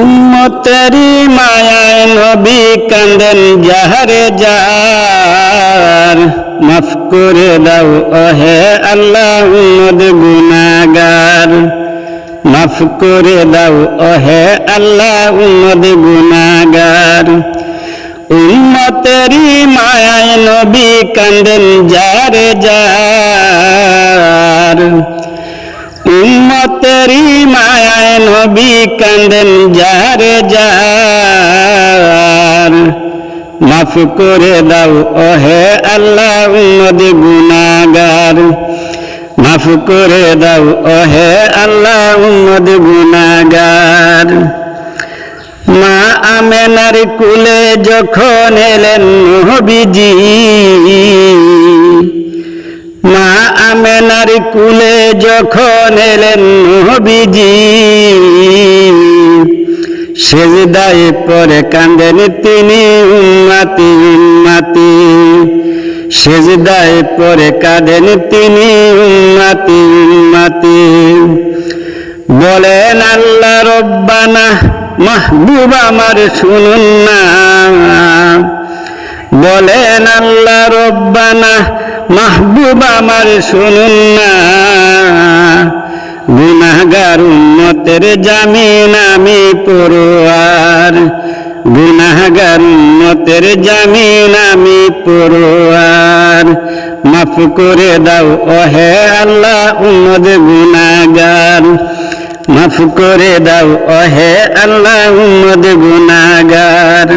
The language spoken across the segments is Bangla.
উম্মতেরি মায়ায় নবী কান্দেন যাহারে যার। মাফ করে দাও, ওহে আল্লাহ উম্মদ গুনাগার মাফ করে দাও, ওহে আল্লাহ উম্মদ গুনাগার উম্মতেরি মায়ায় নবী কান্দেন যারে যার। মায়ায় নবী কান্দেন যারে যার। মাফ করে দাও, ওহে আল্লাহ উম্মদ গুনাগার মাফ করে দাও, ওহে আল্লাহ উম্মদ গুনাগার মা আমেনার কুলে যখন এলেন নবীজি, মা আমেনার কুলে যখন এলেন নবীজি, সেজদায় পরে কান্দেন তিনি উম্মাতি উম্মাতি। সেজদায় পরে কাঁদেন তিনি উম্মাতি উম্মাতি। বলেন, আল্লাহ রব্বানা, মাহবুব আমার শুনুন না। বলেন, আল্লাহ রব্বানা, মাহবুব আমার শুনুন না। গুনাহগার উম্মতের জামিন আমি পড়ুয়ার। গুনাহগার উম্মতের জামিন আমি পড়ুয়ার। মাফ করে দাও ওহে আল্লাহ উম্মদ গুনাহগার। মাফ করে দাও ওহে আল্লাহ উম্মদ গুনাহগার।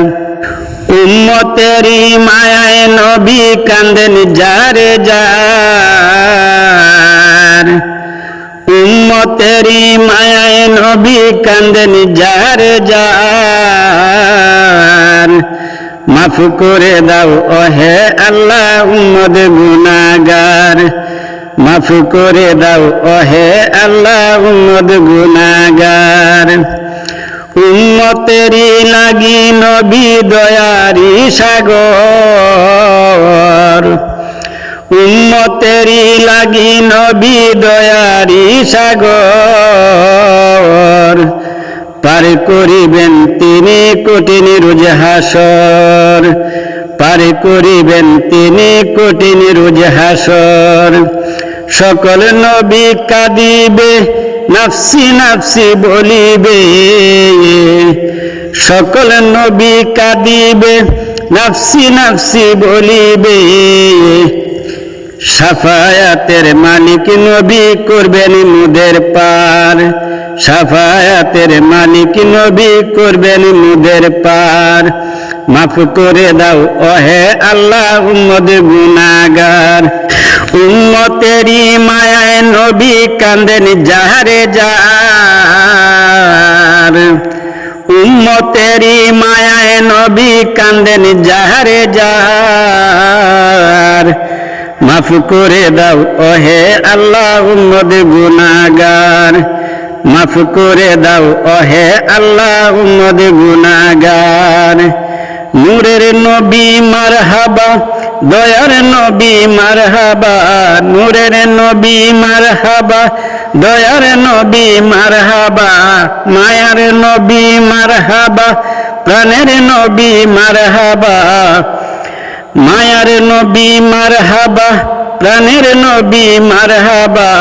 উম্মতেরি মায়ায় নবী কান্দেন যারে যার। নবী কান্দেন যারে যার মাফ করে দাও, ওহে আল্লাহ উম্মদ গুনাগার মাফ করে দাও, ওহে আল্লাহ উম্মদ গুনাগার উম্মতেরি লাগি নবী দয়ারি সাগর। উম্মতেরি লাগি নবী দয়ারি সাগর। পার করিবেন তিনি কঠিন রোজ হাসর। পার করিবেন তিনি কঠিন রোজ হাসর। সকল নবী কাঁদিবে, নাফসি নাফসি বলিবে। সকল নবী কাঁদিবে, নাফসি নাফসি বলিবে। সাফায়াতের মালিক নবী করবেন মুদের পার। সাফায়াতের মালিক নবী করবেন মুদের পার। মাফ করে দাও, ওহে আল্লাহ উম্মদ গুনাগার উম্মতেরি মায়ায় নবী কান্দেন যাহারে যার। উম্মতেরি মায়ায় নবী কান্দেন যাহারে যার। মাফ করে দাও, ওহে আল্লাহ উম্মদ গুনাগার মাফ করে দাও, ওহে আল্লাহ উম্মদ গুনাগার নূরের নবী মারহাবা, দয়ার নবী মারহাবা, নূরের নবী মারহাবা, দয়ার নবী মারহাবা, মায়ার নবী মারহাবা, প্রাণের নবী মারহাবা মায়ার নবী মারহাবা, প্রাণের নবী মারহাবা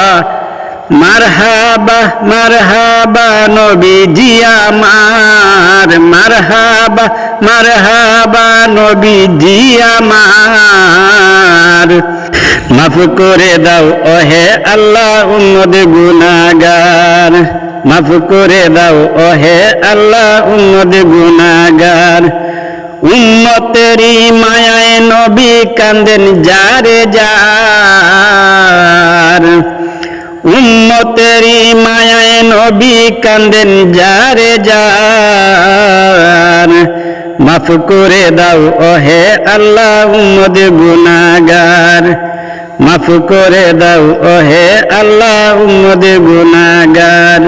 মারহাবা মারহাবা নবী জিয়া মার মারহাবা মারহাবা নবী জিয়া মার মাফ করে দাও ওহে আল্লাহ উম্মদ গুনাগার মাফ করে দাও ওহে আল্লাহ উম্মদ গুনাগার উম্মতেরি মায়ায় নবী কান্দেন যারে যার। উম্মতেরি মায়ায় নবী কান্দেন যারে যার। মাফ করে দাও, ওহে আল্লাহ উম্মদ গুনাগার মাফ করে দাও, ওহে আল্লাহ উম্মদ গুনাগার